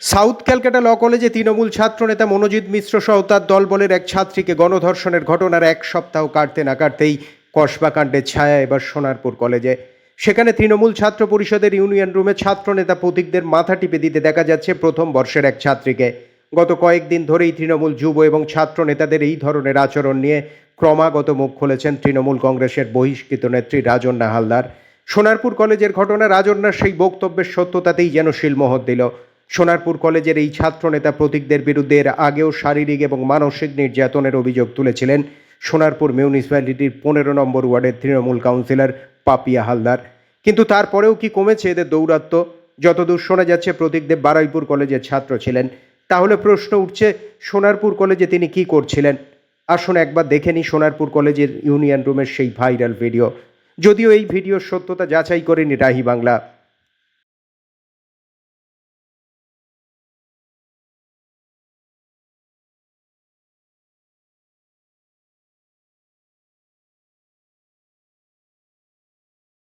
South Calcutta ল কলেজে তৃণমূল ছাত্রনেতা মনোজিৎ মিশ্র সহ তার দলবলের এক ছাত্রীকে গণধর্ষণের ঘটনার এক সপ্তাহ কাটতে না কাটতেই কসবাকাণ্ডের ছায়া এবার সোনারপুর কলেজে। সেখানে তৃণমূল ছাত্র পরিষদের ইউনিয়ন রুমে ছাত্রনেতা প্রতীকদের মাথা টিপে দিতে দেখা যাচ্ছে প্রথম বর্ষের এক ছাত্রীকে। গত কয়েকদিন ধরেই তৃণমূল যুব এবং ছাত্র নেতাদের এই ধরনের আচরণ নিয়ে ক্রমাগত মুখ খুলেছেন তৃণমূল কংগ্রেসের বহিষ্কৃত নেত্রী রাজন্না হালদার। সোনারপুর কলেজের ঘটনা রাজন্যার সেই বক্তব্যের সত্যতাতেই যেন শিলমোহর দিল। সোনারপুর কলেজের এই ছাত্রনেতা প্রতীকদের বিরুদ্ধে এর আগেও শারীরিক এবং মানসিক নির্যাতনের অভিযোগ তুলেছিলেন সোনারপুর মিউনিসিপ্যালিটির পনেরো নম্বর ওয়ার্ডের তৃণমূল কাউন্সিলর পাপিয়া হালদার। কিন্তু তারপরেও কি কমেছে এদের দৌরাত্ম্য যতদূর শোনা যাচ্ছে প্রতীকদেব বারুইপুর কলেজের ছাত্র ছিলেন। তাহলে প্রশ্ন উঠছে, সোনারপুর কলেজে তিনি কি করছিলেন? আসুন একবার দেখে নিই সোনারপুর কলেজের ইউনিয়ন রুমের সেই ভাইরাল ভিডিও। যদিও এই ভিডিওর সত্যতা যাচাই করেনি রাহি বাংলা।